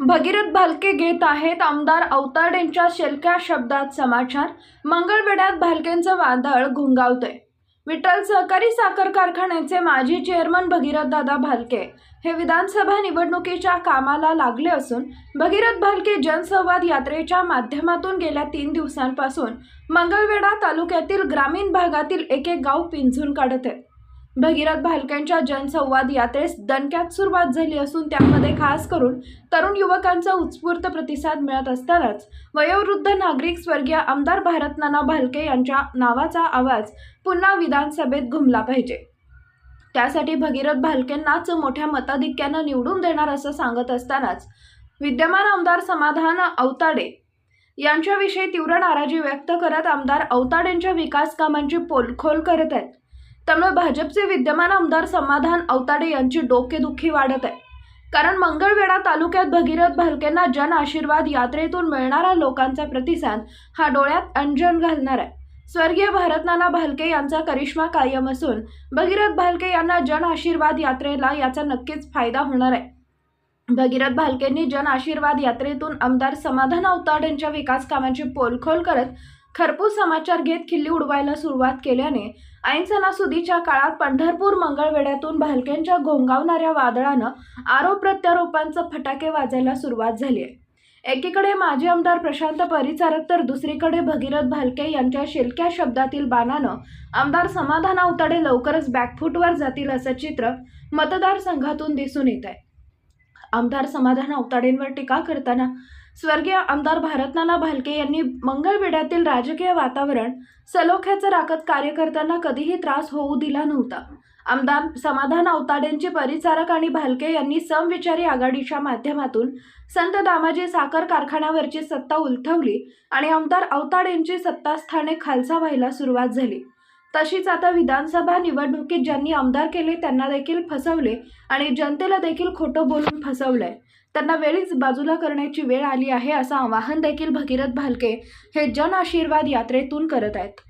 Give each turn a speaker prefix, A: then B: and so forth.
A: भगीरथ भालके घेत आहेत. आमदार अवताडेंच्या शेलक्या शब्दात समाचार. मंगळवेढ्यात भालकेंचं वादळ घुंगावतंय. विठ्ठल सहकारी साखर कारखान्याचे माजी चेअरमन भगीरथ दादा भालके हे विधानसभा निवडणुकीच्या कामाला लागले असून भगीरथ भालके जनसंवाद यात्रेच्या माध्यमातून गेल्या तीन दिवसांपासून मंगळवेढा तालुक्यातील ग्रामीण भागातील एक एक गाव पिंजून काढत आहेत. भगीरथ भालक्यांच्या जनसंवाद यात्रेस दणक्यात सुरुवात झाली असून त्यामध्ये खास करून तरुण युवकांचा उत्स्फूर्त प्रतिसाद मिळत असतानाच वयोवृद्ध नागरिक स्वर्गीय आमदार भारतनाना भालके यांच्या नावाचा आवाज पुन्हा विधानसभेत घुमला पाहिजे. त्यासाठी भगीरथ भालकेंनाच मोठ्या मताधिक्यानं निवडून देणार असं सांगत असतानाच विद्यमान आमदार समाधान अवताडे यांच्याविषयी तीव्र नाराजी व्यक्त करत आमदार अवताडेंच्या विकास कामांची पोलखोल करत आहेत. त्यामुळे भाजपचे विद्यमान आमदार समाधान अवताडे यांची डोकेदुखी वाढत आहे. कारण मंगळवेढा तालुक्यात भगीरथ भालकेंना जन आशीर्वाद यात्रेतून मिळणारा लोकांचा प्रतिसाद हा डोळ्यात अंजन घालणार आहे. स्वर्गीय भारतनाना भालके यांचा करिश्मा कायम असून भगीरथ भालके यांना जन आशीर्वाद यात्रेला याचा नक्कीच फायदा होणार आहे. भगीरथ भालकेंनी जन आशीर्वाद यात्रेतून आमदार समाधान अवताडेंच्या विकास कामांची पोलखोल करत खरपूस समाचार घेत खिल्ली उडवायला सुरुवात केल्याने ऐन सणासुदीच्या काळात पंढरपूर मंगळवेढ्यातून भालक्यांच्या घोंगावणाऱ्या वादळानं आरोप प्रत्यारोपांचं फटाके वाजायला सुरुवात झाली आहे. एकीकडे माजी आमदार प्रशांत परिचारक तर दुसरीकडे भगीरथ भालके यांच्या शिलक्या शब्दातील बाणानं आमदार समाधान अवताडे लवकरच बॅकफूटवर जातील असं चित्र मतदारसंघातून दिसून येत आहे. आमदार समाधान अवताडेंवर टीका करताना स्वर्गीय आमदार भारतनाना भालके यांनी मंगळवेड्यातील राजकीय वातावरण सलोख्याचं राखत कार्यकर्त्यांना कधीही त्रास होऊ दिला नव्हता. आमदार समाधान अवताडेंचे परिचारक आणि भालके यांनी समविचारी आघाडीच्या माध्यमातून संत दामाजी साखर कारखान्यावरची सत्ता उलथवली आणि आमदार अवताडेंची सत्तास्थाने खालसा व्हायला सुरुवात झाली. तशीच आता विधानसभा निवडणुकीत ज्यांनी आमदार केले त्यांना देखील फसवले आणि जनतेला देखील खोटं बोलून फसवलंय. त्यांना वेळीच बाजूला करण्याची वेळ आली आहे असं आवाहन देखील भगीरथ भालके हे जन आशीर्वाद यात्रेतून करत आहेत.